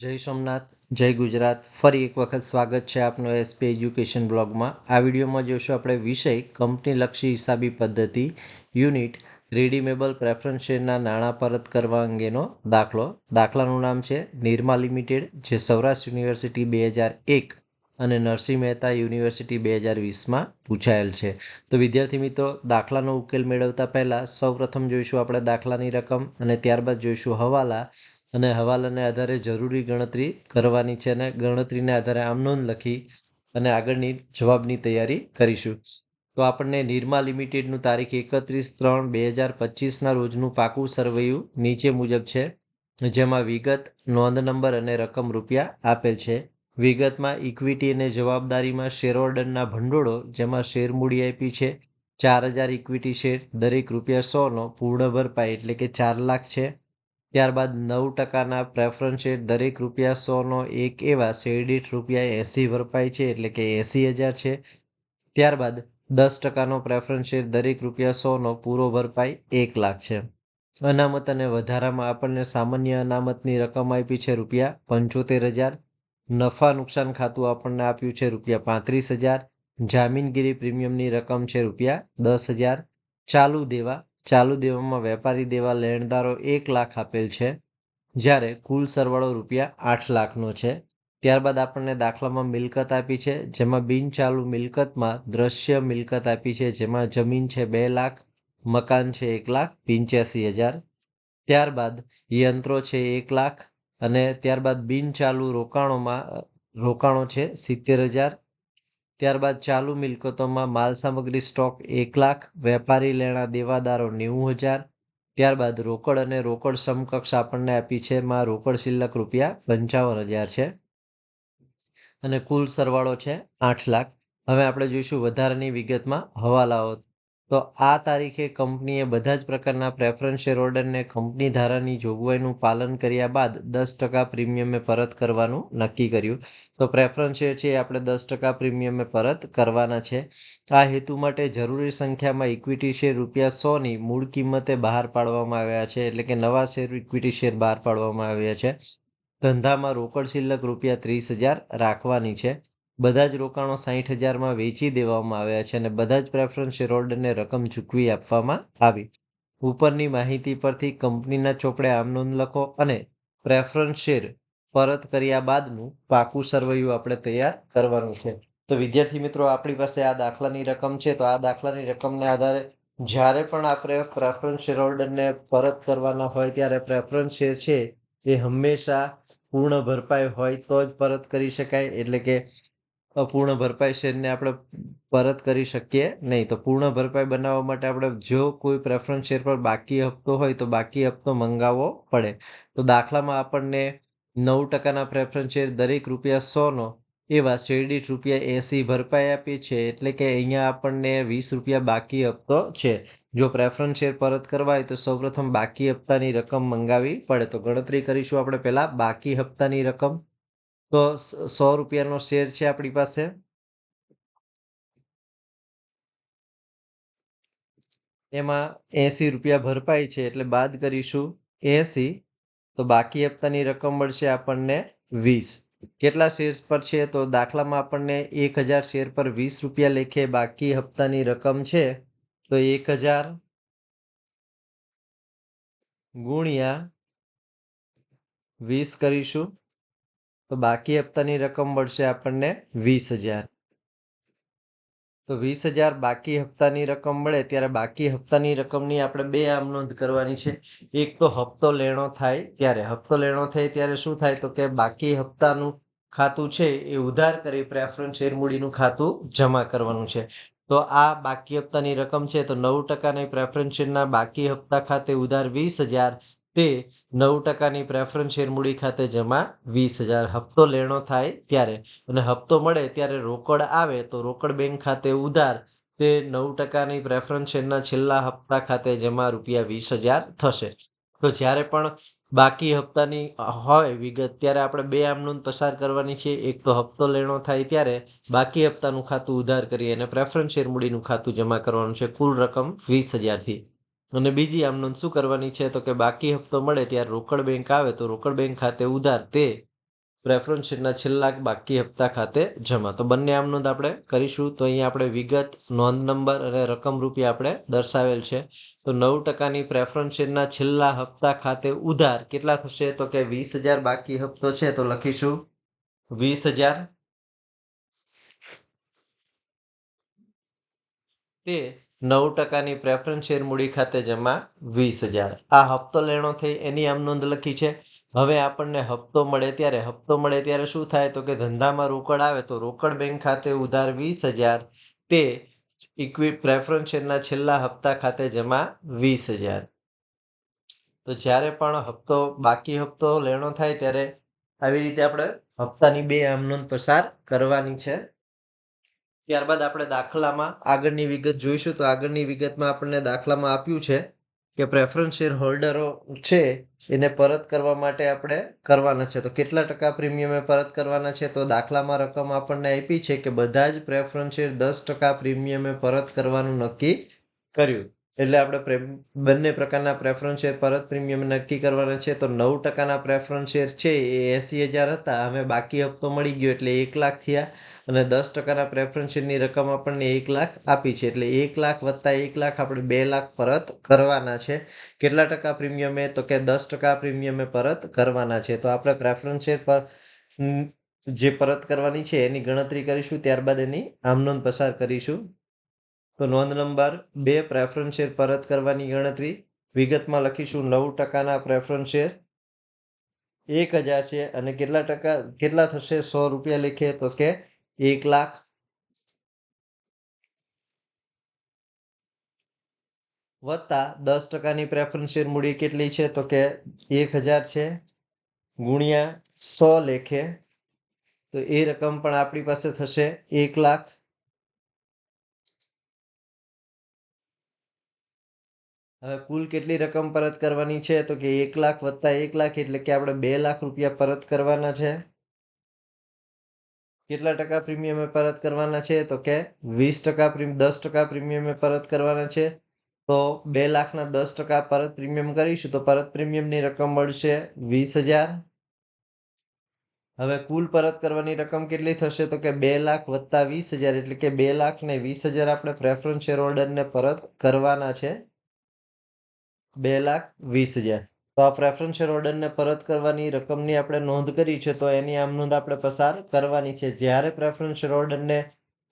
જય સોમનાથ, જય ગુજરાત. ફરી એક વખત સ્વાગત છે આપનું એસપી એજ્યુકેશન બ્લોગમાં. આ વિડીયોમાં જોઈશું આપણે વિષય કંપનીલક્ષી હિસાબી પદ્ધતિ, યુનિટ, રીડીમેબલ પ્રેફરન્સ શેરના નાણાં પરત કરવા અંગેનો દાખલો. દાખલાનું નામ છે નિર્મા લિમિટેડ, જે સૌરાષ્ટ્ર યુનિવર્સિટી બે હજાર એક અને નરસિંહ મહેતા યુનિવર્સિટી બે હજાર વીસમાં પૂછાયેલ છે. તો વિદ્યાર્થી મિત્રો, દાખલાનો ઉકેલ મેળવતા પહેલાં સૌપ્રથમ જોઈશું આપણે દાખલાની રકમ અને ત્યારબાદ જોઈશું હવાલા અને હવાલાને આધારે જરૂરી ગણતરી કરવાની છે અને ગણતરીને આધારે આમ નોંધ લખી અને આગળની જવાબની તૈયારી કરીશું. તો આપણને નિરમા લિમિટેડનું તારીખ એકત્રીસ ત્રણ બે હજાર પચીસના રોજનું પાકું સરવૈયું નીચે મુજબ છે, જેમાં વિગત, નોંધ નંબર અને રકમ રૂપિયા આપેલ છે. વિગતમાં ઇક્વિટી અને જવાબદારીમાં શેરહોલ્ડરના ભંડોળો, જેમાં શેર મૂડી આપી છે, ચાર હજાર ઇક્વિટી શેર દરેક રૂપિયા સોનો પૂર્ણ ભરપાઈ એટલે કે ચાર લાખ છે. ત્યારબાદ નવ ટકાના પ્રેફરન્સ શેર દરેક રૂપિયા સોનો એક એવા શેર રૂપિયા એંસી ભરપાઈ છે એટલે કે એંસી હજાર છે. ત્યારબાદ દસ ટકાનો પ્રેફરન્સ શેર દરેક રૂપિયા સોનો પૂરો ભરપાઈ એક લાખ છે. અનામત અને વધારામાં આપણને સામાન્ય અનામતની રકમ આપી છે રૂપિયા પંચોતેર હજાર. નફા નુકસાન ખાતું આપણને આપ્યું છે રૂપિયા પાંત્રીસ હજાર. જામીનગીરી પ્રીમિયમની રકમ છે રૂપિયા દસ હજાર. ચાલુ દેવા ચાલુ દેવામાં વેપારી દેવા લેણદારો એક લાખ આપેલ છે, જ્યારે કુલ સરવાળો રૂપિયા આઠ લાખનો છે. ત્યારબાદ આપણને દાખલામાં મિલકત આપી છે, જેમાં બિનચાલુ મિલકતમાં દ્રશ્ય મિલકત આપી છે, જેમાં જમીન છે બે લાખ, મકાન છે એક લાખ, પંચ્યાસી હજાર. ત્યારબાદ યંત્રો છે એક લાખ, અને ત્યારબાદ બિનચાલુ રોકાણોમાં, રોકાણો છે સિત્તેર હજાર. ત્યારબાદ ચાલુ મિલકતોમાં માલ સામગ્રી સ્ટોક એક લાખ, વેપારી લેણા દેવાદારો નેવું હજાર, ત્યારબાદ રોકડ અને રોકડ સમકક્ષ આપણને આપી છે માં રોકડ શિલ્લક રૂપિયા પંચાવન હજાર છે. અને કુલ સરવાળો છે આઠ લાખ. હવે આપણે જોઈશું વધારાની વિગતમાં હવાલાઓ તો આ તારીખે કંપનીએ બધા જ પ્રકારના પ્રેફરન્સ શેર હોલ્ડરને કંપની ધારાની જોગવાઈનું પાલન કર્યા બાદ દસ ટકા પ્રીમિયમે પરત કરવાનું નક્કી કર્યું. તો પ્રેફરન્સ શેર છે, આપણે દસ ટકા પ્રીમિયમે પરત કરવાના છે. આ હેતુ માટે જરૂરી સંખ્યામાં ઇક્વિટી શેર રૂપિયા સોની મૂળ કિંમતે બહાર પાડવામાં આવ્યા છે, એટલે કે નવા શેર ઇક્વિટી શેર બહાર પાડવામાં આવ્યા છે. ધંધામાં રોકડ શિલ્લક રૂપિયા ત્રીસ હજાર રાખવાની છે. બધા જ રોકાણો સાહીઠ હજારમાં વેચી દેવામાં આવ્યા છે અને બધા જ પ્રેફરન્સ શેર રકમ ચૂકવી આપવામાં આવી. ઉપરની માહિતી પરથી કંપનીના ચોપડે આમ નોંધ લખો અને પ્રેફરન્સ શેર પરત કર્યા બાદનું પાકું સરવૈયું આપણે તૈયાર કરવાનું છે. તો વિદ્યાર્થી મિત્રો, આપણી પાસે આ દાખલાની રકમ છે. તો આ દાખલાની રકમને આધારે જ્યારે પણ આપણે પ્રેફરન્સ શેર પરત કરવાના હોય ત્યારે પ્રેફરન્સ શેર છે એ હંમેશા પૂર્ણ ભરપાઈ હોય તો જ પરત કરી શકાય. એટલે કે અપૂર્ણ ભરપાઈ શેરને આપણે પરત કરી શકીએ નહીં. તો પૂર્ણ ભરપાઈ બનાવવા માટે આપણે જો કોઈ પ્રેફરન્સ શેર પર બાકી હપ્તો હોય તો બાકી હપ્તો મંગાવવો પડે. તો દાખલામાં આપણને નવ ટકાના પ્રેફરન્સ શેર દરેક રૂપિયા સોનો એવા શેરડીઠ રૂપિયા એંસી ભરપાઈ આપી છે એટલે કે અહીંયા આપણને વીસ રૂપિયા બાકી હપ્તો છે. જો પ્રેફરન્સ શેર પરત કરવા હોય તો સૌપ્રથમ બાકી હપ્તાની રકમ મંગાવી પડે. તો ગણતરી કરીશું આપણે પહેલાં બાકી હપ્તાની રકમ. તો સો રૂપિયાનો શેર છે આપણી પાસે? એમાં એંસી રૂપિયા ભરપાઈ છે એટલે બાદ કરીશું એંસી, તો બાકી હપ્તાની રકમ મળશે આપણને વીસ. કેટલા શેર્સ પર છે? તો દાખલામાં આપણને એક હજાર શેર પર વીસ રૂપિયા લેખે બાકી હપ્તાની રકમ છે. તો એક હજાર ગુણ્યા વીસ કરીશું. તો બાકી હપ્તાની રકમ મળશે આપણને વીસ હજાર. તો વીસ હજાર બાકી હપ્તાની રકમ મળે ત્યારે બાકી હપ્તાની રકમની આપણે બે આમ નોંધ કરવાની છે. એક તો હપ્તો લેણો થાય ત્યારે. હપ્તો લેણો થાય ત્યારે શું થાય? તો કે બાકી હપ્તાનું ખાતું છે એ ઉધાર કરી પ્રેફરન્સ શેર મૂડીનું ખાતું જમા કરવાનું છે. તો આ બાકી હપ્તાની રકમ છે તો નવ ટકાની પ્રેફરન્સ શેરના બાકી હપ્તા ખાતે ઉધાર વીસ હજાર તે નવ ટકાની પ્રેફરન્સ શેર મૂડી ખાતે જમા વીસ હજાર હપ્તો લેણો થાય ત્યારે અને હપ્તો મળે ત્યારે રોકડ આવે તો રોકડ બેંક ખાતે ઉધાર તે નવ ટકાની પ્રેફરન્સ શેરના છેલ્લા હપ્તા ખાતે જમા રૂપિયા વીસ હજાર થશે. તો જ્યારે પણ બાકી હપ્તાની હોય વિગત ત્યારે આપણે બે આમનોંધ પસાર કરવાની છે. એક તો હપ્તો લેણો થાય ત્યારે બાકી હપ્તાનું ખાતું ઉધાર કરી અને પ્રેફરન્સ શેર મૂડીનું ખાતું જમા કરવાનું છે. કુલ રકમ વીસ હજારથી અને બીજી આમ નોંધ શું કરવાની છે તો કે બાકી હપ્તો મળે ત્યારે રોકડ બેંક આવે તો રોકડ બેંક ખાતે ઉધાર તે પ્રેફરન્સ શીટના છેલ્લા બાકી હપ્તા ખાતે જમા. તો બંને આમ નોંધ આપણે કરીશું. તો અહીંયા આપણે વિગત, નોંધ નંબર અને રકમ રૂપિયા આપણે દર્શાવેલ છે. તો નવ ટકાની પ્રેફરન્સ શેરના છેલ્લા હપ્તા ખાતે ઉધાર કેટલા થશે? તો કે વીસ હજાર બાકી હપ્તો છે તો લખીશું. વીસ હજાર. તે નવ ટકાની પ્રેફરન્સ શેર મૂડી ખાતે જમા વીસ હજાર. આ હપ્તો લેણો થઈ એની આમ નોંધ લખી છે. હવે આપણને હપ્તો મળે ત્યારે, હપ્તો મળે ત્યારે શું થાય? તો કે ધંધામાં રોકડ આવે તો રોકડ બેંક ખાતે ઉધાર વીસ હજાર. તે ઇક્વિ પ્રેફરન્સ શેરના છેલ્લા હપ્તા ખાતે જમા વીસ હજાર. તો જ્યારે પણ હપ્તો, બાકી હપ્તો લેણો થાય ત્યારે આવી રીતે આપણે હપ્તાની બે આમ નોંધ પસાર કરવાની છે. ત્યારબાદ આપણે દાખલામાં આગળની વિગત જોઈશું. તો આગળની વિગતમાં આપણને દાખલામાં આપ્યું છે કે પ્રેફરન્સ શેર હોલ્ડરો છે, એને પરત કરવા માટે આપણે કરવાના છે. તો કેટલા ટકા પ્રીમિયમે પરત કરવાના છે? તો દાખલામાં રકમ આપણને આપી છે કે બધા જ પ્રેફરન્સ શેર દસ ટકા પ્રીમિયમે પરત કરવાનું નક્કી કર્યું. એટલે આપણે બંને પ્રકારના પ્રેફરન્સ શેર પરત પ્રીમિયમ નક્કી કરવાના છે, તો નવ ટકાના પ્રેફરન્સ શેર છે, એ એંસી હજાર હતા. અમે બાકી હપ્તો મળી ગયો એટલે એક લાખ થયા અને દસ ટકાના પ્રેફરન્સ શેરની રકમ આપણને એક લાખ આપી છે. એટલે એક લાખ વત્તા એક લાખ આપણે બે લાખ પરત કરવાના છે. કેટલા ટકા પ્રીમિયમે તો કે દસ ટકા પ્રીમિયમે પરત કરવાના છે. તો આપણે પ્રેફરન્સ શેર પર જે પરત કરવાની છે, એની ગણતરી કરીશું, ત્યારબાદ એની આમ નોંધ પસાર કરીશું. તો નોંધ નંબર બે પ્રેફરન્સ શેર પરત કરવાની ગણતરી. વિગતમાં લખીશું નવ ટકાના પ્રેફરન્સ શેર એક હજાર છે અને કેટલા ટકા, કેટલા થશે? સો રૂપિયા લેખે તો કે એક લાખ. વત્તા દસ ટકાની પ્રેફરન્સ શેર મૂડી કેટલી છે? તો કે એક હજાર છે. ગુણ્યા સો લેખે. તો એ રકમ પણ આપણી પાસે થશે એક લાખ. હવે કુલ કેટલી રકમ પરત કરવાની છે? તો કે એક લાખ વત્તા એક લાખ એટલે કે આપણે બે લાખ રૂપિયા પરત કરવાના છે. કેટલા ટકા પ્રીમિયમે પરત કરવાના છે? તો કે વીસ ટકા પ્રીમિયમ દસ ટકા પ્રીમિયમે પરત કરવાના છે. તો બે લાખના દસ ટકા પરત પ્રીમિયમ કરીશું તો પરત પ્રીમિયમની રકમ મળશે વીસ હજાર. હવે કુલ પરત કરવાની રકમ કેટલી થશે? તો કે બે લાખ વત્તા વીસ હજાર એટલે કે બે લાખ ને વીસ હજાર આપણે પ્રેફરન્સ શેર હોલ્ડરને પરત કરવાના છે. બે લાખ વીસ હજાર. તો આ પ્રેફરન્સ શેર ઓર્ડરને પરત કરવાની રકમની આપણે નોંધ કરી છે, તો એની આમ નોંધ આપણે પસાર કરવાની છે. જ્યારે પ્રેફરન્સ શેર ઓર્ડરને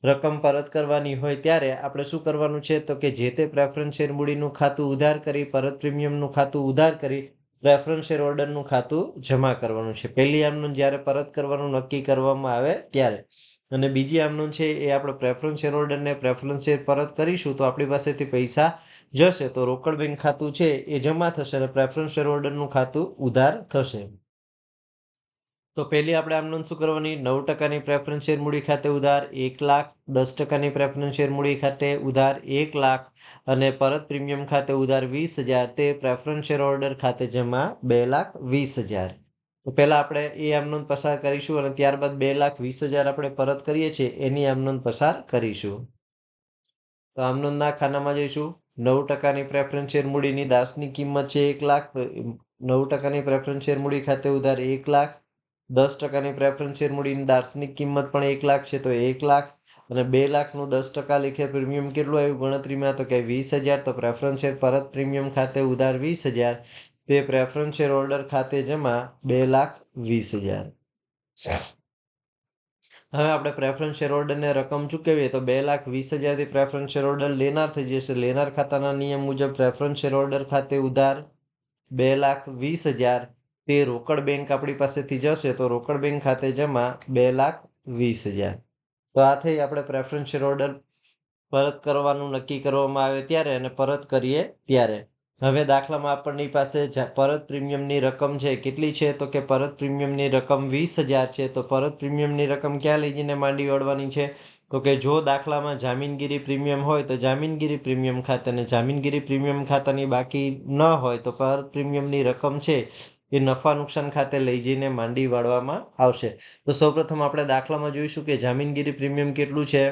રકમ પરત કરવાની હોય ત્યારે આપણે શું કરવાનું છે, તો કે જે તે પ્રેફરન્સ શેર મૂડીનું ખાતું ઉધાર કરી, પરત પ્રીમિયમનું ખાતું ઉધાર કરી પ્રેફરન્સ શેર ઓર્ડરનું ખાતું જમા કરવાનું છે. પહેલી આમનું જ્યારે પરત કરવાનું નક્કી કરવામાં આવે ત્યારે. અને બીજી આમનું છે, એ આપણે પ્રેફરન્સ શેર હોલ્ડરને પ્રેફરન્સ શેર પરત કરીશું, તો આપણી પાસેથી પૈસા જશે તો રોકડ બેંક ખાતું છે એ જમા થશે અને પ્રેફરન્સ શેર હોલ્ડરનું ખાતું ઉધાર થશે. તો પહેલી આપણે આમ નોંધ શું કરવાની? નવ ટકાની પ્રેફરન્સ શેર મૂડી ખાતે ઉધાર, એક લાખ, દસ ટકાની પ્રેફરન્સ શેર મૂડી ખાતે ઉધાર, એક લાખ અને પરત પ્રીમિયમ ખાતે ઉધાર વીસ હજાર, તે પ્રેફરન્સ શેર હોલ્ડર ખાતે જમા બે લાખ વીસ હજાર. તો પહેલાં આપણે એ આમ નોંધ પસાર કરીશું અને ત્યારબાદ બે લાખ વીસ હજાર આપણે પરત કરીએ છીએ, એની આમ નોંધ પસાર કરીશું. તો આમ નોંધના ખાનામાં જઈશું. નવ ટકાની પ્રેફરન્સ શેર મૂડીની દાસની કિંમત છે એક લાખ. નવ ટકાની પ્રેફરન્સ શેર મૂડી ખાતે ઉધાર એક લાખ. દસ ટકાની પ્રેફરન્સ શેર મૂડીની દાર્શનિક કિંમત પણ એક લાખ છે તો એક લાખ. અને બે લાખનું દસ ટકા લેખે પ્રીમિયમ કેટલું આવ્યું? ગણતરીમાં તો કે વીસ હજાર, તો પ્રેફરન્સ શેર પરત પ્રીમિયમ ખાતે ઉધાર વીસ હજાર. તે પ્રેફરન્સ શેર હોલ્ડર ખાતે જમા બે લાખ વીસ હજાર. હવે આપણે પ્રેફરન્સ શેર હોલ્ડરને રકમ ચૂકવીએ તો બે લાખ વીસ હજારથી પ્રેફરન્સ શેર હોલ્ડર લેનાર થઈ જશે. લેનાર ખાતાના નિયમ મુજબ પ્રેફરન્સ શેર હોલ્ડર ખાતે ઉધાર બે લાખ વીસ હજાર. તે રોકડ બેંક આપણી પાસેથી જશે તો રોકડ બેંક ખાતે જમા બે લાખ વીસ હજાર. તો આ થઈ આપણે પ્રેફરન્સ શેર ઓર્ડર પરત કરવાનું નક્કી કરવામાં આવે ત્યારે અને પરત કરીએ ત્યારે. હવે દાખલામાં આપણની પાસે પરત પ્રીમિયમની રકમ છે, કેટલી છે? તો કે પરત પ્રીમિયમની રકમ વીસ હજાર છે, તો પરત પ્રીમિયમની રકમ ક્યાં લઈ જઈને માંડી વળવાની છે? તો કે જો દાખલામાં જામીનગીરી પ્રીમિયમ હોય, તો જામીનગીરી પ્રીમિયમ ખાતે અને જામીનગીરી પ્રીમિયમ ખાતાની બાકી ન હોય, તો પરત પ્રીમિયમની રકમ છે, એ નફા નુકસાન ખાતે લઈ જઈને માંડી વાળવામાં આવશે. તો સૌપ્રથમ આપણે દાખલામાં જોઈશું કે જામીનગીરી પ્રીમિયમ કેટલું છે?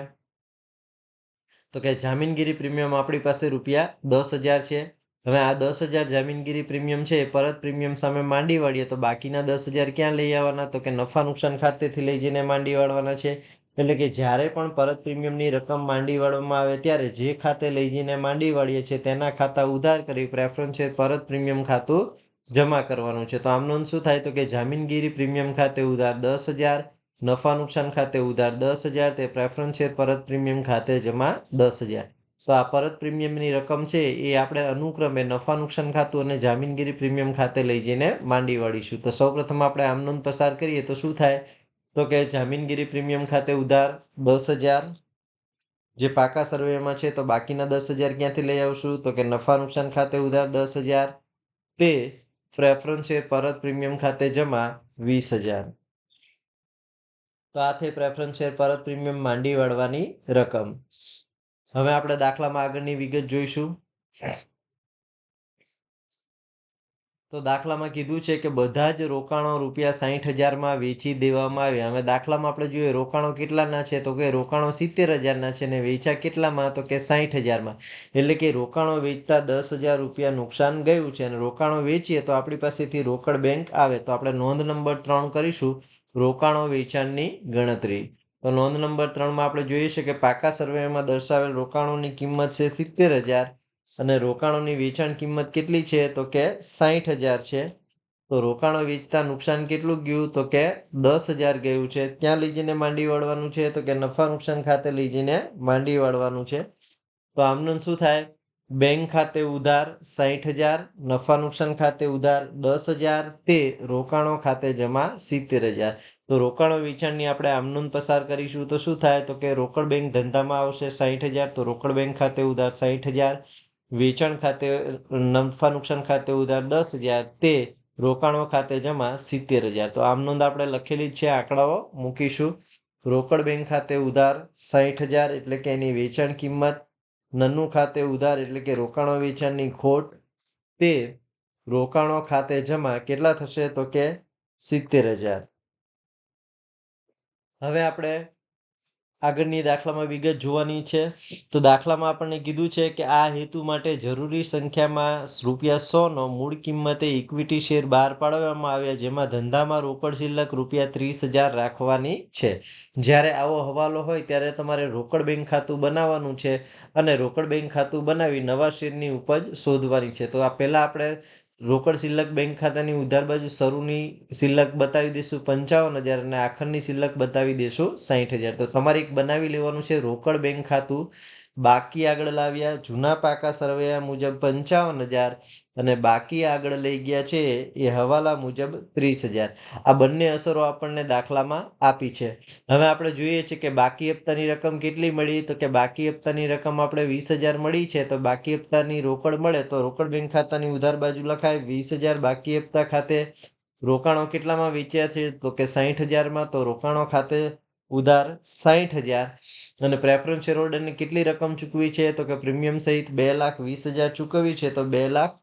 તો કે જામીનગીરી પ્રીમિયમ આપણી પાસે રૂપિયા દસ હજાર છે હવે આ દસ હજાર જામીનગીરી પ્રીમિયમ છે, એ પરત પ્રીમિયમ સામે માંડી વાળીએ, તો બાકીના દસ હજાર ક્યાં લઈ આવવાના? તો કે નફા નુકસાન ખાતેથી લઈ જઈને માંડી વાળવાના છે. એટલે કે જ્યારે પણ પરત પ્રીમિયમની રકમ માંડી વાળવામાં આવે ત્યારે જે ખાતે લઈ જઈને માંડી વાળીએ છીએ, તેના ખાતા ઉધાર કરી પ્રેફરન્સ છે, પરત પ્રીમિયમ ખાતું જમા કરવાનું છે. તો આમ નોંધ શું થાય? તો કે જામીનગીરી પ્રીમિયમ ખાતે ઉધાર દસ હજાર, નફા નુકસાન ખાતે ઉધાર દસ હજાર, તે પ્રેફરન્સ શેર પરત પ્રીમિયમ ખાતે જમા દસ હજાર. તો આ પરત પ્રીમિયમની રકમ છે એ આપણે અનુક્રમે નફા નુકસાન ખાતું અને જામીનગીરી પ્રીમિયમ ખાતે લઈ જઈને માંડી વાળીશું. તો સૌપ્રથમ આપણે આમ નોંધ પસાર કરીએ તો શું થાય? તો કે જામીનગીરી પ્રીમિયમ ખાતે ઉધાર દસ હજાર, જે પાકા સર્વેમાં છે તો બાકીના દસ હજાર ક્યાંથી લઈ આવશું? તો કે નફા નુકસાન ખાતે ઉધાર દસ હજાર, તે પ્રેફરન્સ શેર પરત પ્રીમિયમ ખાતે જમા વીસ હજાર. તો આ થઈ પ્રેફરન્સ શેર પરત પ્રીમિયમ માંડી વળવાની રકમ. હવે આપણે દાખલામાં આગળની વિગત જોઈશું. તો દાખલામાં કીધું છે કે બધા જ રોકાણો રૂપિયા સાહીઠ હજારમાં વેચી દેવામાં આવ્યા. હવે દાખલામાં આપણે જોઈએ, રોકાણો કેટલાના છે? તો કે રોકાણો સિત્તેર હજારના છે ને વેચા કેટલામાં? તો કે સાહીઠ હજારમાં. એટલે કે રોકાણો વેચતા દસ હજાર રૂપિયા નુકસાન ગયું છે અને રોકાણો વેચીએ તો આપણી પાસેથી રોકડ બેંક આવે. તો આપણે નોંધ નંબર ત્રણ કરીશું. રોકાણો વેચાણની ગણતરી. તો નોંધ નંબર ત્રણમાં આપણે જોઈએ છે કે પાકા સર્વેમાં દર્શાવેલ રોકાણોની કિંમત છે સિત્તેર હજાર અને રોકાણોની વેચાણ કિંમત કેટલી છે તો કે સાહીઠ હજાર છે. તો રોકાણો વેચતા નુકસાન કેટલું ગયું તો કે દસ હજાર ગયું છે. ત્યાં લઈ જઈને માંડી વાળવાનું છે તો કે નફા નુકસાન ખાતે લઈ જઈને માંડી વાળવાનું છે. તો આમનું શું થાય? બેંક ખાતે ઉધાર સાહીઠ હજાર, નફા નુકસાન ખાતે ઉધાર દસ હજાર, તે રોકાણો ખાતે જમા સિત્તેર હજાર. તો રોકાણો વેચાણની આપણે આમનોંધ પસાર કરીશું તો શું થાય? તો કે રોકડ બેંક ધંધામાં આવશે સાહીઠ હજાર, તો રોકડ બેંક ખાતે ઉધાર સાહીઠ હજાર, વેચાણ ખાતે, નફા નુકસાન ખાતે ઉધાર દસ હજાર, તે રોકાણો ખાતે જમા સિત્તેર હજાર. તો આમ નોંધ આપણે લખેલી જ છે, આંકડાઓ મૂકીશું. રોકડ બેંક ખાતે ઉધાર સાહીઠ હજાર એટલે કે એની વેચાણ કિંમત નન્નું ખાતે ઉધાર એટલે કે રોકાણો વેચાણની ખોટ, તે રોકાણો ખાતે જમા કેટલા થશે તો કે સિત્તેર હજાર. હવે આપણે આગળની દાખલામાં વિગત જોવાની છે. તો દાખલામાં આપણને કીધું છે કે આ હેતુ માટે જરૂરી સંખ્યામાં રૂપિયા સોનો મૂળ કિંમતે ઇક્વિટી શેર બહાર પાડવામાં આવ્યા, જેમાં ધંધામાં રોકડ શિલ્લક રૂપિયા ત્રીસ હજાર રાખવાની છે. જ્યારે આવો હવાલો હોય ત્યારે તમારે રોકડ બેંક ખાતું બનાવવાનું છે અને રોકડ બેંક ખાતું બનાવી નવા શેરની ઉપજ શોધવાની છે. તો આ પહેલાં આપણે રોકડ શિલ્લક બેંક ખાતાની ઉધાર બાજુ શરૂની શિલ્લક બતાવી દઈશું પંચાવન હજાર અને આખરની શિલ્લક બતાવી દેશો સાહીઠ હજાર. તો તમારે એક બનાવી લેવાનું છે રોકડ બેંક ખાતું. બાકી આગળ લાવ્યા, જૂના પાકા સરવૈયા મુજબ પંચાવન હજાર અને બાકી આગળ લઈ ગયા છે એ હવાલા મુજબ ત્રીસ હજાર. આ બંને અસરો આપણને દાખલામાં આપી છે. હવે આપણે જોઈએ છે કે બાકી હપ્તાની રકમ કેટલી મળી? તો કે બાકી હપ્તાની રકમ આપણે વીસ હજાર મળી છે, તો બાકી હપ્તાની રોકડ મળે તો રોકડ બેંક ખાતાની ઉધાર બાજુ લખાય, વીસ હજાર બાકી હપ્તા ખાતે રોકાણો કેટલામાં વેચ્યા છે? તો કે સાહીઠ હજારમાં, તો રોકાણો ખાતે ઉધાર સાહીઠ હજાર. અને પ્રેફરન્સ શેર હોલ્ડરને કેટલી રકમ ચૂકવી છે? તો કે પ્રીમિયમ સહિત બે લાખ વીસ હજાર ચૂકવી છે, તો બે લાખ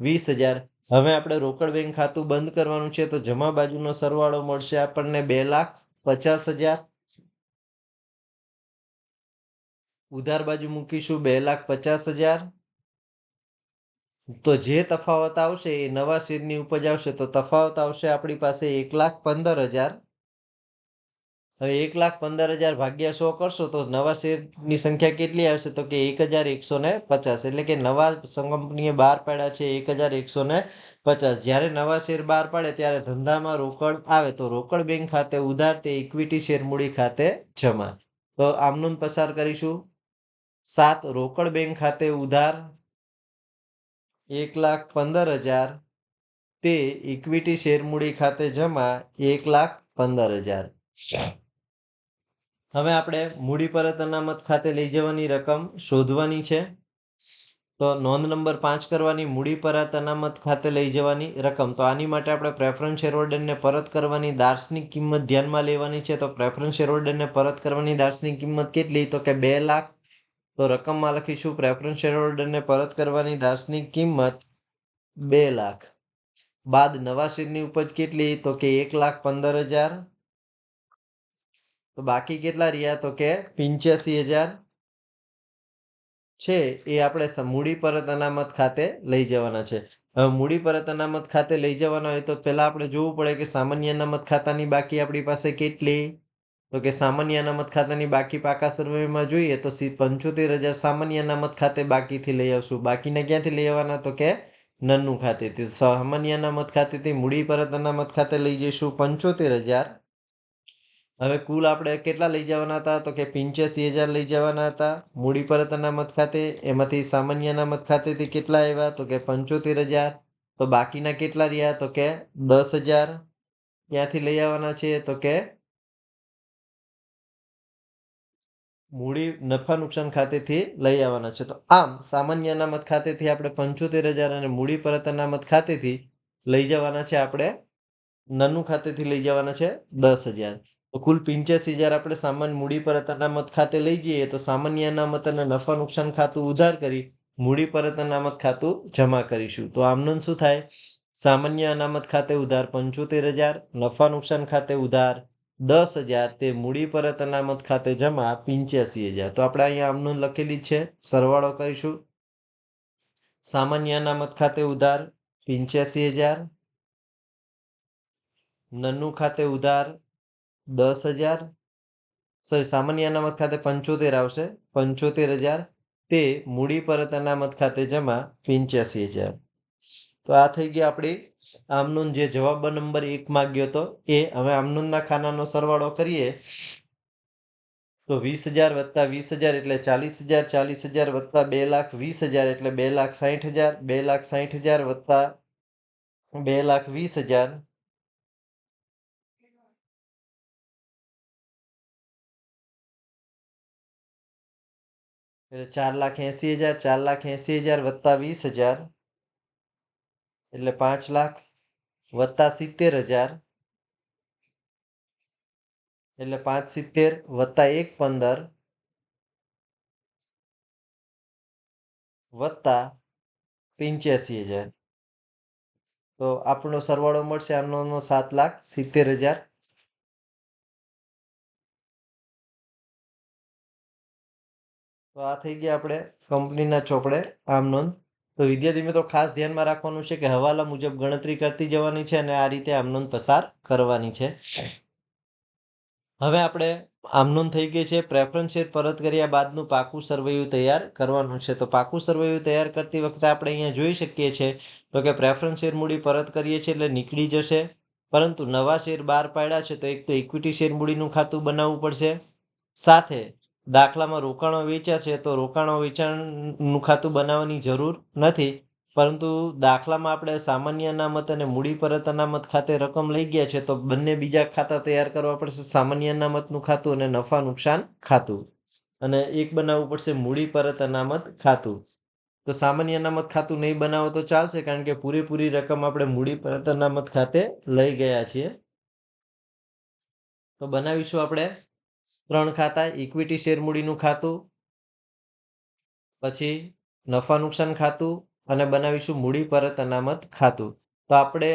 વીસ હજાર. હવે આપણે રોકડ બેંક ખાતું બંધ કરવાનું છે, તો જમા બાજુનો સરવાળો મળશે આપણને બે લાખ પચાસ હજાર. ઉધાર બાજુ મૂકીશું બે લાખ પચાસ હજાર. તો જે તફાવત આવશે એ નવા શેરની ઉપજ આવશે, તો તફાવત આવશે આપણી પાસે એક લાખ પંદર હજાર. હવે એક લાખ પંદર હજાર ભાગ્યા સો કરશો તો નવા શેરની સંખ્યા કેટલી આવશે? તો કે એક હજાર એકસો ને પચાસ. એટલે કે નવા કંપનીએ બહાર પાડ્યા છે એક હજાર એકસો ને પચાસ. જ્યારે નવા શેર બહાર પાડે ત્યારે ધંધામાં રોકડ આવે તો રોકડ બેંક ખાતે ઉધાર તે ઇક્વિટી શેર મૂડી ખાતે જમા. તો આમનું પસાર કરીશું. સાત, રોકડ બેંક ખાતે ઉધાર એક લાખ પંદર હજાર તે ઇક્વિટી શેર મૂડી ખાતે જમા એક લાખ પંદર હજાર. હવે આપણે મૂડી પરત અનામત ખાતે લઈ જવાની રકમ શોધવાની છે. તો નોંધ નંબર પાંચ કરવાની, મૂડી પરત અનામત ખાતે લઈ જવાની રકમ. તો આની માટે આપણે પ્રેફરન્સ શેર પરત કરવાની દાર્શનિક કિંમત ધ્યાનમાં લેવાની છે. તો પ્રેફરન્સ શેર પરત કરવાની દાર્શનિક કિંમત કેટલી? તો કે બે લાખ. તો રકમમાં લખીશું પ્રેફરન્સ શેર પરત કરવાની દાર્શનિક કિંમત બે લાખ. બાદ નવા શેરની ઉપજ કેટલી? તો કે એક લાખ પંદર હજાર. તો બાકી કેટલા રહ્યા? તો કે પંચ્યાસી હજાર છે એ આપણે મૂડી પરત અનામત ખાતે લઈ જવાના છે. હવે મૂડી પરત અનામત ખાતે લઈ જવાના હોય તો પહેલા આપણે જોવું પડે કે સામાન્ય અનામત ખાતાની બાકી આપણી પાસે કેટલી? તો કે સામાન્ય અનામત ખાતાની બાકી પાકા સર્વેમાં જોઈએ તો પંચોતેર હજાર સામાન્ય અનામત ખાતે બાકીથી લઈ આવશું. બાકીના ક્યાંથી લઈ આવવાના? તો કે નન્નું ખાતેથી. સામાન્ય અનામત ખાતેથી મૂડી પરત અનામત ખાતે લઈ જઈશું પંચોતેર હજાર હવે કુલ આપણે કેટલા લઈ જવાના હતા? તો કે પિંચ્યાસી હજાર લઈ જવાના હતા. મૂડી પરત અનામત ખાતે, એમાંથી સામાન્ય અનામત ખાતેથી કેટલા આવ્યા? તો કે પંચોતેર હજાર. તો બાકીના કેટલા રહ્યા? તો કે દસ હજાર. ક્યાંથી લઈ આવવાના છે. તો કે મૂડી નફા નુકસાન ખાતેથી લઈ આવવાના છે. તો આમ સામાન્ય અનામત ખાતેથી આપણે પંચોતેર હજાર અને મૂડી પરત અનામત ખાતેથી લઈ જવાના છે. આપણે નાનું ખાતેથી લઈ જવાના છે દસ હજાર. કુલ પિંચ્યાસી હજાર આપણે સામાન્ય મૂડી પરત અનામત ખાતે લઈ જઈએ તો સામાન્ય અનામત અને નફા નુકસાન ખાતું ઉધાર કરી મૂડી પરત અનામત ખાતું જમા કરીશું. તો આમનું શું થાય? સામાન્ય અનામત ખાતે ઉધાર પંચોતેર હજાર, નફા નુકસાન ખાતે ઉધાર દસ હજાર, તે મૂડી પરત અનામત ખાતે જમા પિંચ્યાસી હજાર. તો આપણે અહીંયા આમનું લખેલી છે. સરવાળો કરીશું. સામાન્ય અનામત ખાતે ઉધાર પિંચ્યાસી હજાર નનું ખાતે ઉધાર દસ હજાર. સોરી સામાન્ય અનામત ખાતે પંચોતેર આવશે. પંચોતેર હજાર. તે મૂડી પરત અનામત ખાતે જમા પિંચ્યાસી હજાર. તો આ થઈ ગઈ આપણી આમનોન જે જવાબ નંબર એક માગ્યો હતો એ હવે આમનોનના ખાનાનો સરવાળો કરીએ. તો વીસ હજાર વત્તા વીસ હજાર એટલે ચાલીસ હજાર ચાલીસ હજાર વત્તા બે લાખ વીસ હજાર એટલે બે લાખ સાઠ હજાર, બે લાખ સાઠ હજાર વત્તા બે લાખ વીસ હજાર. એટલે ચાર લાખ એંસી હજાર, ચાર લાખ એંસી હજાર વત્તા વીસ હજાર. એટલે પાંચ લાખ વત્તા સિત્તેર હજાર. એટલે પાંચ સિત્તેર વત્તા એક પંદર. વત્તા પંચ્યાસી હજાર. તો આપણો સરવાળો મળશે આમનો સાત લાખ સિત્તેર હજાર. તો આ થઈ ગયા આપણે કંપનીના ચોપડે આમ નોંધ. તો વિદ્યાર્થી મિત્રો, ખાસ ધ્યાનમાં રાખવાનું છે કે હવાલા મુજબ ગણતરી કરતી જવાની છે અને આ રીતે આમનોંધ પસાર કરવાની છે. હવે આપણે આમનોંધ થઈ ગઈ છે પ્રેફરન્સ શેર પરત કર્યા બાદનું પાકું સર્વેયું તૈયાર કરવાનું છે. તો પાકું સર્વેયું તૈયાર કરતી વખતે આપણે અહીંયા જોઈ શકીએ છીએ તો કે પ્રેફરન્સ શેર મૂડી પરત કરીએ છીએ એટલે નીકળી જશે. પરંતુ નવા શેર બહાર પાડ્યા છે, તો એક તો ઇક્વિટી શેર મૂડીનું ખાતું બનાવવું પડશે. સાથે દાખલામાં રોકાણો વેચ્યા છે તો રોકાણો વેચાણનું ખાતું બનાવવાની જરૂર નથી. પરંતુ દાખલામાં આપણે સામાન્ય અનામત અને મૂડી પરત અનામત ખાતે રકમ લઈ ગયા છે તો બંને બીજા ખાતા તૈયાર કરવા પડશે સામાન્ય અનામતનું ખાતું અને નફા નુકસાન ખાતું. અને એક બનાવવું પડશે મૂડી પરત અનામત ખાતું. તો સામાન્ય અનામત ખાતું નહીં બનાવો તો ચાલશે કારણ કે પૂરેપૂરી રકમ આપણે મૂડી પરત અનામત ખાતે લઈ ગયા છીએ. તો બનાવીશું આપણે. ત્રણ ખાતા ઇક્વિટી શેર મૂડીનું ખાતું, પછી નફા નુકસાન ખાતું અને બનાવીશું મૂડી પરત અનામત ખાતું. તો આપણે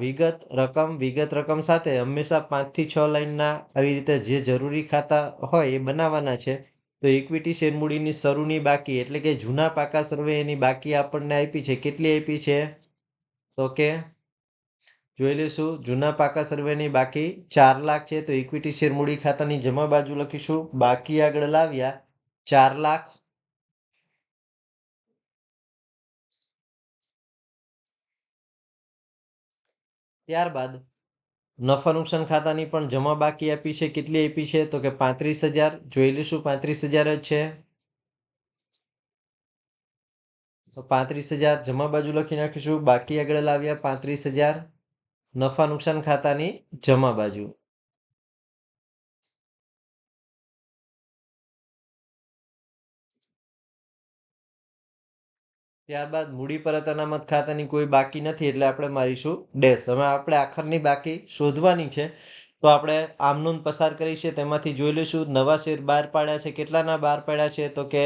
વિગત રકમ વિગત રકમ સાથે હંમેશા પાંચથી છ લાઈનના આવી રીતે જે જરૂરી ખાતા હોય એ બનાવવાના છે. તો ઇક્વિટી શેર મૂડીની શરૂની બાકી એટલે કે જૂના પાકા સર્વે એની બાકી આપણને આપી છે. કેટલી આપી છે? તો કે જોઈ લઈશું. જૂના પાકા સર્વેની બાકી ચાર લાખ છે તો ઇક્વિટી શેર મૂડી ખાતાની જમા બાજુ લખીશું. બાકી આગળ લાવ્યા ચાર લાખ. ત્યારબાદ નફા નુકસાન ખાતાની પણ જમા બાકી આપી છે. કેટલી આપી છે? તો કે પાંત્રીસ હજાર. જોઈ લઈશું, પાંત્રીસ હજાર જ છે. તો પાંત્રીસ હજાર જમા બાજુ લખી નાખીશું. બાકી આગળ લાવ્યા પાંત્રીસ હજાર. નફા નુકસાન ખાતાની જમા બાજુ. ત્યારબાદ મૂડી પરત અનામત ખાતાની કોઈ બાકી નથી એટલે આપણે મારીશું ડેશ. હવે આપણે આખરની બાકી શોધવાની છે. તો આપણે આમનોંધ પસાર કરી છે, તેમાંથી જોઈ લઈશું નવા શેર બહાર પાડ્યા છે, કેટલાના બહાર પાડ્યા છે, તો કે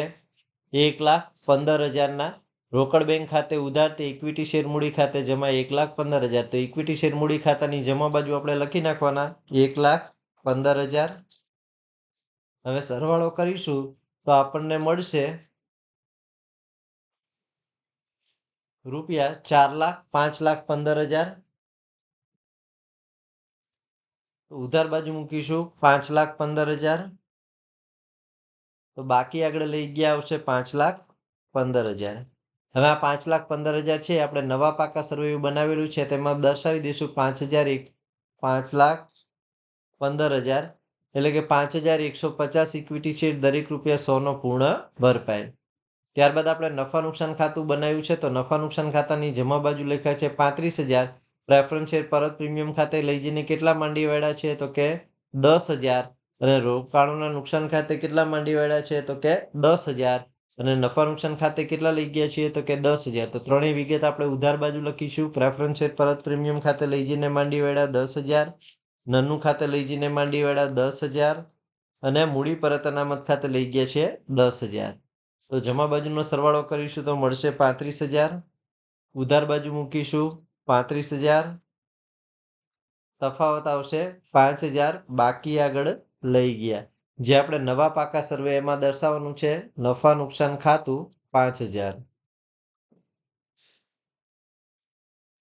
એક લાખ પંદર હજારના રોકડ બેંક ખાતે ઉધાર તે ઇક્વિટી શેર મૂડી ખાતે જમા એક લાખ પંદર હજાર. તો ઇક્વિટી શેર મૂડી ખાતાની જમા બાજુ આપણે લખી નાખવાના. એક લાખ પંદર હજાર. હવે સરવાળો કરીશું તો આપણને મળશે રૂપિયા ચાર લાખ પાંચ લાખ પંદર હજાર. ઉધાર બાજુ મૂકીશું પાંચ લાખ પંદર હજાર. તો બાકી આગળ લઈ ગયા આવશે પાંચ લાખ પંદર હજાર. હવે આ પાંચ લાખ પંદર હજાર છે, આપણે નવા પાકા સર્વે બનાવેલું છે, તેમાં દર્શાવી દઈશું પાંચ હજાર એક, પાંચ લાખ પંદર હજાર, એટલે કે પાંચ હજાર એકસો પચાસ ઇક્વિટી છે, દરેક રૂપિયા સોનો પૂર્ણ ભરપાઈ. ત્યારબાદ આપણે નફા નુકસાન ખાતું બનાવ્યું છે, તો નફા નુકસાન ખાતાની જમા બાજુ લખાય છે પાંત્રીસ હજાર પ્રેફરન્સ શેર પરત પ્રીમિયમ ખાતે લઈ જઈને કેટલા માંડી વાળા છે, તો કે દસ હજાર, અને રોકાણોના નુકસાન ખાતે કેટલા માંડી વાળા છે, તો કે દસ હજાર અને નફા નુકસાન ખાતે કેટલા લઈ ગયા છીએ? તો કે દસ હજાર. તો ત્રણેય વિગત આપણે ઉધાર બાજુ લખીશું. પ્રેફરન્સ શેર પરત પ્રીમિયમ ખાતે લઈ જઈને માંડી વેળા દસ હજાર. નનું ખાતે લઈ જઈને માંડી વેળા દસ હજાર. અને મૂડી પરત અનામત ખાતે લઈ ગયા છે દસ હજાર. તો જમા બાજુનો સરવાળો કરીશું તો મળશે પાંત્રીસ હજાર. ઉધાર બાજુ મૂકીશું પાંત્રીસ હજાર. તફાવત આવશે પાંચ હજાર. બાકી આગળ લઈ ગયા. જે આપણે નવા પાકા સર્વે એમાં દર્શાવવાનું છે, નફા નુકસાન ખાતું પાંચ હજાર.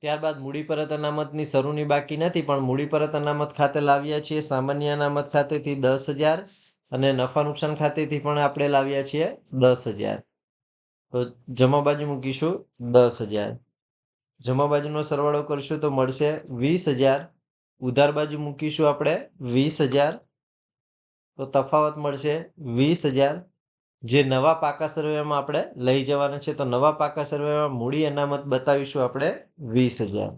ત્યારબાદ મૂડી પરત અનામતની શરૂની બાકી નથી, પણ મૂડી પરત અનામત ખાતે લાવ્યા છીએ, સામાન્ય અનામત ખાતેથી દસ હજાર અને નફા નુકસાન ખાતેથી પણ આપણે લાવ્યા છીએ દસ હજાર. તો જમા બાજુ મૂકીશું દસ હજાર. જમા બાજુનો સરવાળો કરશું તો મળશે વીસ હજાર. ઉધાર બાજુ મૂકીશું આપણે વીસ હજાર. તો તફાવત મળશે વીસ હજાર. જે નવા પાકા સર્વેમાં આપણે લઈ જવાના છે, તો નવા પાકા સર્વેમાં મૂડી અનામત બતાવીશું આપણે વીસ હજાર.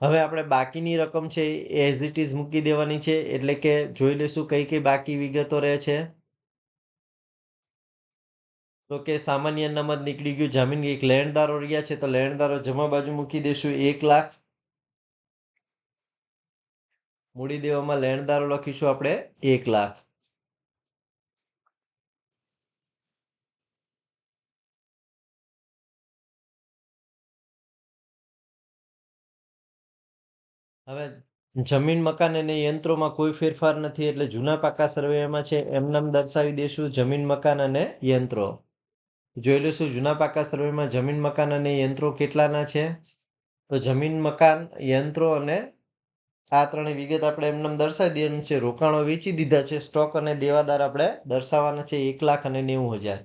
હવે આપણે બાકીની રકમ છે એ એઝ ઇટ ઇઝ મૂકી દેવાની છે, એટલે કે જોઈ લેશું કઈ કઈ બાકી વિગતો રહે છે. તો કે સામાન્ય અનામત નીકળી ગયું, જામીન એક લેણદારો રહ્યા છે, તો લેણદારો જમા બાજુ મૂકી દેશું એક લાખ. મૂડી દેવામાં લેણદારો લખીશું આપણે એક લાખ. હવે જમીન મકાન અને યંત્રોમાં કોઈ ફેરફાર નથી એટલે જૂના પાકા સર્વેમાં છે, એમ નામ દર્શાવી દઈશું જમીન મકાન અને યંત્રો. જોઈ લઈશું જૂના પાકા સર્વેમાં જમીન મકાન અને યંત્રો કેટલાના છે? તો જમીન મકાન, યંત્રો અને આ ત્રણેય વિગત આપણે એમને દર્શાવી દેવાનું છે. રોકાણો વેચી દીધા છે. સ્ટોક અને દેવાદાર આપણે દર્શાવવાના છે. એક લાખ અને નેવું હજાર.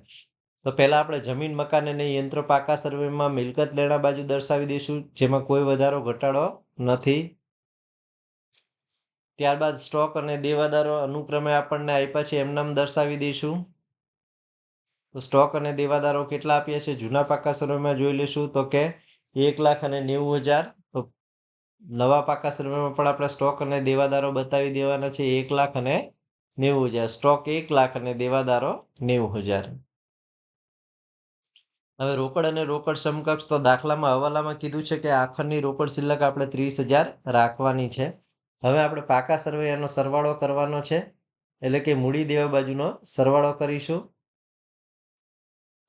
તો પહેલાં આપણે જમીન, મકાન અને યંત્ર પાકા સર્વેમાં મિલકત લેણા બાજુ દર્શાવી દઈશું. જેમાં કોઈ વધારો, ઘટાડો નથી. ત્યારબાદ સ્ટોક અને દેવાદારો અનુક્રમે આપણને આપ્યા છે. એમનામ દર્શાવી દઈશું. તો સ્ટોક અને દેવાદારો કેટલા આપ્યા છે? જૂના પાકા સર્વેમાં જોઈ લઈશું તો કે એક લાખ અને નેવું હજાર. નવા પાકા સર્વેમાં પણ આપણે સ્ટોક અને દેવાદારો બતાવી દેવાના છે એક લાખ અને નેવું હજાર. સ્ટોક એક લાખ અને દેવાદારો નેવું હજાર. હવે રોકડ અને રોકડ સમકક્ષ તો દાખલામાં હવાલામાં કીધું છે કે આખરની રોકડ શિલ્લક આપણે ત્રીસ હજાર રાખવાની છે. હવે આપણે પાકા સર્વે એનો સરવાળો કરવાનો છે. એટલે કે મૂડી દેવા બાજુનો સરવાળો કરીશું.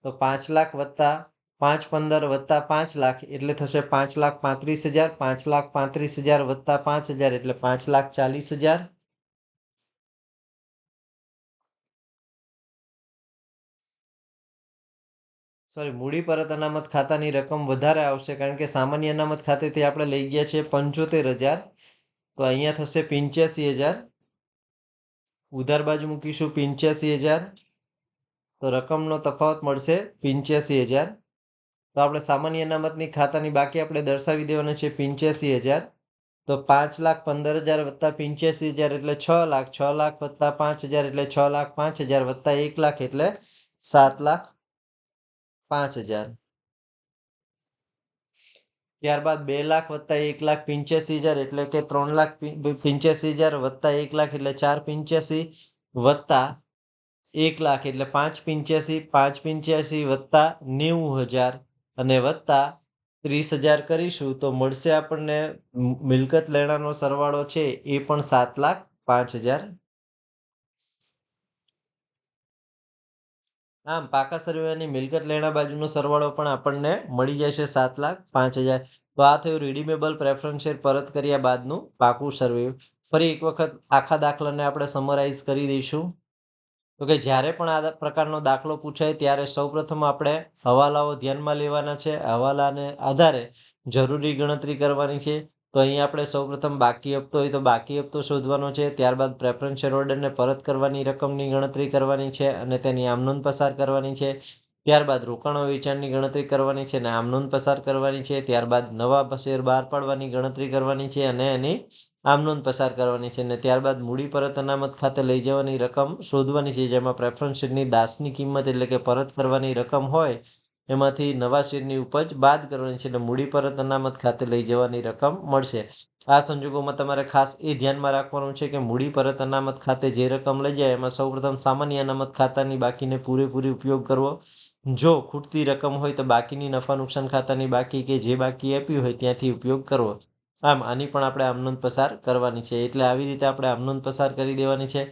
તો પાંચ લાખ વત્તા પાંચ પંદર વત્તા પાંચ લાખ એટલે થશે પાંચ લાખ પાંત્રીસ હજાર, પાંચ લાખ પાંત્રીસ હજાર વત્તા પાંચ હજાર એટલે પાંચ લાખ ચાલીસ હજાર. સોરી મૂડી પરત અનામત ખાતાની રકમ વધારે આવશે કારણ કે સામાન્ય અનામત ખાતેથી આપણે લઈ ગયા છીએ પંચોતેર હજાર. તો અહીંયા થશે પિંચ્યાસી હજાર. ઉધાર બાજુ મૂકીશું પિંચ્યાસી હજાર. તો રકમનો તફાવત મળશે પિંચ્યાસી હજાર. તો આપણે સામાન્ય અનામતની ખાતાની બાકી આપણે દર્શાવી દેવાના છે પિંચ્યાસી હજાર. તો પાંચ લાખ પંદર હજાર વત્તા પિંચ્યાસી હજાર એટલે છ લાખ છ લાખ વત્તા પાંચ હજાર એટલે છ લાખ પાંચ હજાર વત્તા એક લાખ એટલે સાત લાખ પાંચ હજાર. ત્યારબાદ બે લાખ વત્તા એક લાખ પિંચ્યાસી હજાર એટલે કે ત્રણ લાખ પિંચ્યાસી હજાર વત્તા એક લાખ એટલે ચાર પિંચ્યાસી વત્તા એક લાખ એટલે પાંચ પિંચ્યાસી પાંચ પિંચ્યાસી વત્તા નેવું હજાર. અને વત્તા ત્રીસ હજાર કરીશું તો મળશે આપણને મિલકત લેણાનો સરવાળો છે એ પણ સાત લાખ પાંચ હજાર. આમ પાકા સર્વેની મિલકત લેણા બાજુનો સરવાળો પણ આપણને મળી જાય છે સાત લાખ પાંચ હજાર. તો આ થયું રિડીમેબલ પ્રેફરન્સ શેર પરત કર્યા બાદનું પાકું સર્વે. ફરી એક વખત આખા દાખલાને આપણે સમરાઇઝ કરી દઈશું. તો કે જ્યારે પણ આ પ્રકારનો દાખલો પૂછાય, ત્યારે સૌપ્રથમ આપણે હવાલાઓ ધ્યાનમાં લેવાના છે. હવાલાને આધારે જરૂરી ગણતરી કરવાની છે. તો અહીં આપણે સૌપ્રથમ બાકી હપ્તો હોય તો બાકી હપ્તો શોધવાનો છે. ત્યારબાદ પ્રેફરન્સ શેર હોલ્ડરને પરત કરવાની રકમની ગણતરી કરવાની છે અને તેની આમનોંધ પસાર કરવાની છે. ત્યારબાદ રોકાણો વેચાણની ગણતરી કરવાની છે અને આમનોંધ પસાર કરવાની છે. ત્યારબાદ નવા શેર બહાર પાડવાની ગણતરી કરવાની છે અને એની આમનોંધ પસાર કરવાની છે અને ત્યારબાદ મૂડી પરત અનામત ખાતે લઈ જવાની રકમ શોધવાની છે, જેમાં પ્રેફરન્સ શેરની દાસની કિંમત એટલે કે પરત કરવાની રકમ હોય, એમાંથી નવા શેરની ઉપજ બાદ કરવાની છે અને મૂડી પરત અનામત ખાતે લઈ જવાની રકમ મળશે. આ સંજોગોમાં તમારે ખાસ એ ધ્યાનમાં રાખવાનું છે કે મૂડી પરત અનામત ખાતે જે રકમ લઈ જાય, એમાં સૌપ્રથમ સામાન્ય અનામત ખાતાની બાકીને પૂરેપૂરી ઉપયોગ કરવો જો ખૂટતી રકમ હોય તો બાકીની નફા નુકસાન ખાતાની બાકી કે જે બાકી આપી હોય ત્યાંથી ઉપયોગ કરવો. આમ, આની પણ આપણે આમનોંધ પસાર કરવાની છે. એટલે આવી રીતે આપણે આમનોંધ પસાર કરી દેવાની છે.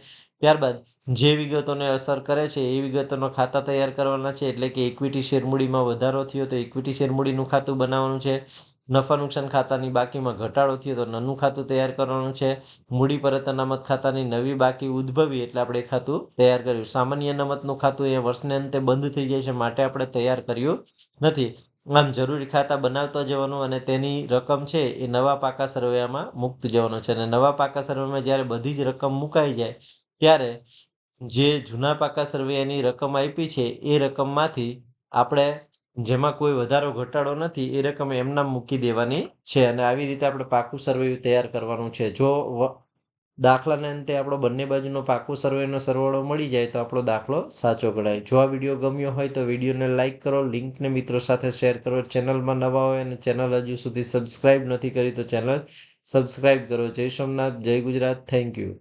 ત્યારબાદ, જે વિગતોને અસર કરે છે, એ વિગતોનો ખાતા તૈયાર કરવાના છે. એટલે કે ઇક્વિટી શેરમૂડીમાં વધારો થયો તો ઇક્વિટી શેરમૂડીનું ખાતું બનાવવાનું છે. નફા નુકસાન ખાતાની બાકીમાં ઘટાડો થયો તો નનું ખાતું તૈયાર કરવાનું છે. મૂડી પરત અનામત ખાતાની નવી બાકી ઉદ્ભવી એટલે આપણે ખાતું તૈયાર કર્યું. સામાન્ય અનામતનું ખાતું એ વર્ષને અંતે બંધ થઈ જાય છે, માટે આપણે તૈયાર કર્યું નથી. આમ જરૂરી ખાતા બનાવતા જવાનું અને તેની રકમ છે એ નવા પાકા સરવૈયામાં મુક્ત જવાનું છે. અને નવા પાકા સરવૈયામાં જ્યારે બધી જ રકમ મુકાઈ જાય, ત્યારે જે જૂના પાકા સરવૈયાની રકમ આપી છે, એ રકમમાંથી આપણે જેમાં કોઈ વધારો, ઘટાડો નથી, એ રકમ એમના મૂકી દેવાની છે અને આવી રીતે આપણે પાકું સર્વેયું તૈયાર કરવાનું છે. જો દાખલાને અંતે આપણો બંને બાજુનો પાકું સર્વેનો સરવાળો મળી જાય તો આપણો દાખલો સાચો ગણાય. જો આ વીડિયો ગમ્યો હોય તો વિડીયોને લાઇક કરો, લિંકને મિત્રો સાથે શેર કરો. ચેનલમાં નવા હોય અને ચેનલ હજુ સુધી સબસ્ક્રાઇબ નથી કરી તો ચેનલ સબસ્ક્રાઇબ કરો. જય સોમનાથ, જય ગુજરાત. Thank you